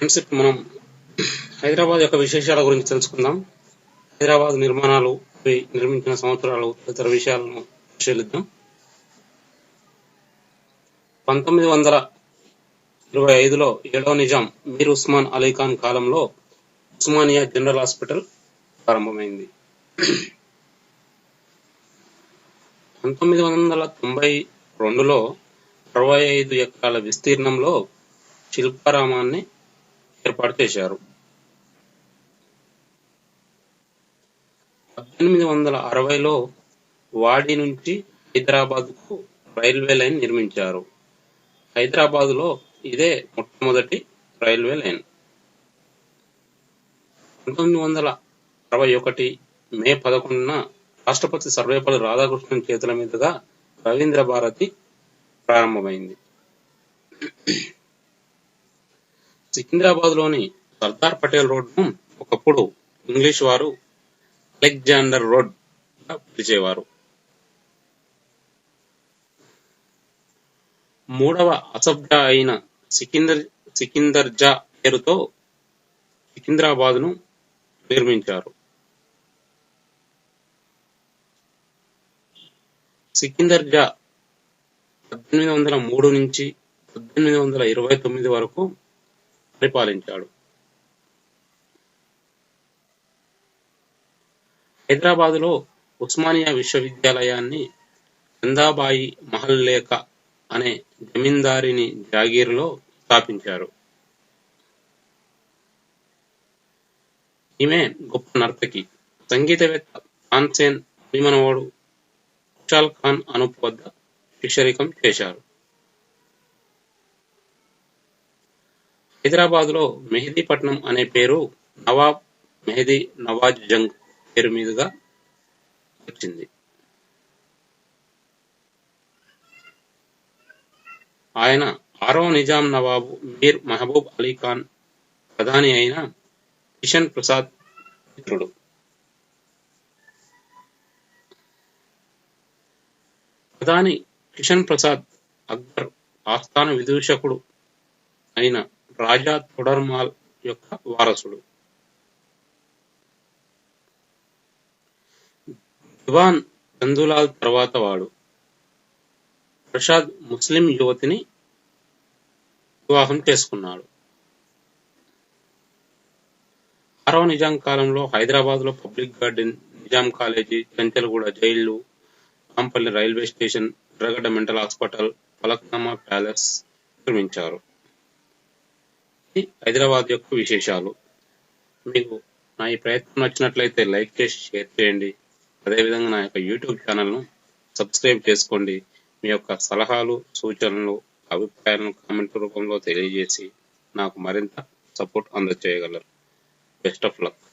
Concept మనం హైదరాబాద్ యొక్క విశేషాల గురించి తెలుసుకుందాం. హైదరాబాద్ నిర్మాణాలు నిర్మించిన సంవత్సరాలు తదితర విషయాలను పరిశీలిద్దాం. పంతొమ్మిది వందల ఇరవై ఐదులో ఏడవ నిజాం మీర్ ఉస్మాన్ అలీ ఖాన్ కాలంలో ఉస్మానియా జనరల్ హాస్పిటల్ ప్రారంభమైంది. పంతొమ్మిది వందల తొంభై రెండులో అరవై ఐదు ఎకరాల విస్తీర్ణంలో శిల్పారామాన్ని ఏర్పాటు చేశారు పద్దెనిమిది వందల అరవైలో వాడి నుంచి హైదరాబాద్కు రైల్వే లైన్ నిర్మించారు. హైదరాబాద్లో ఇదే మొట్టమొదటి రైల్వే లైన్. పంతొమ్మిది వందల అరవై ఒకటి మే పదకొండున రాష్ట్రపతి సర్వేపల్లి రాధాకృష్ణన్ చేతుల మీదుగా రవీంద్ర భారతి ప్రారంభమైంది. సికింద్రాబాద్లోని సర్దార్ పటేల్ రోడ్ను ఒకప్పుడు ఇంగ్లీష్ వారు అలెగ్జాండర్ రోడ్ పిలిచేవారు. మూడవ అసబ్జా అయిన సికిందర్ సికిందర్ జా పేరుతో సికింద్రాబాద్ను నిర్మించారు. సికిందర్ జా పద్దెనిమిది వందల మూడు నుంచి పద్దెనిమిది వందల ఇరవై తొమ్మిది వరకు పరిపాలించాడు. హైదరాబాద్లో ఉస్మానియా విశ్వవిద్యాలయాన్ని చందాబాయి మహల్లేఖ అనే జమీందారిని జాగీర్లో స్థాపించారు. ఈమె గొప్ప నర్తకి సంగీతవేత్త తాన్సేన్ అభిమనవాడు ఖుషాల్ ఖాన్ అనుపు వద్ద శిక్షరికం చేశారు. హైదరాబాద్లో మెహదీపట్నం అనే పేరు నవాబ్ మెహదీ నవాజ్ జంగ్ పేరు మీదుగా వచ్చింది. ఆయన ఆరో నిజాం నవాబు మీర్ మహబూబ్ అలీ ఖాన్ ప్రధాని అయిన కిషన్ ప్రసాద్ మిత్రుడు. ప్రధాని కిషన్ ప్రసాద్ అక్బర్ ఆస్థాన విదూషకుడు అయిన రాజా తొడర్మాల్ యొక్క వారసుడు. దివాన్ చందులాల్ తర్వాత వాడు. ప్రసాద్ ముస్లిం యువతిని వివాహం చేసుకున్నాడు. ఆరవ నిజాం కాలంలో హైదరాబాద్లో public garden Nizam college Chanchalguda జైళ్ళు Rampally railway station Erragadda mental hospital Falaknuma palace నిర్మించారు. హైదరాబాద్ యొక్క విశేషాలు. మీకు నా ఈ ప్రయత్నం నచ్చినట్లయితే లైక్ చేసి షేర్ చేయండి. అదేవిధంగా నా యొక్క యూట్యూబ్ ఛానల్ను సబ్స్క్రైబ్ చేసుకోండి. మీ యొక్క సలహాలు సూచనలు అభిప్రాయాలను కామెంట్ రూపంలో తెలియజేసి నాకు మరింత సపోర్ట్ అందజేయగలరు బెస్ట్ ఆఫ్ లక్.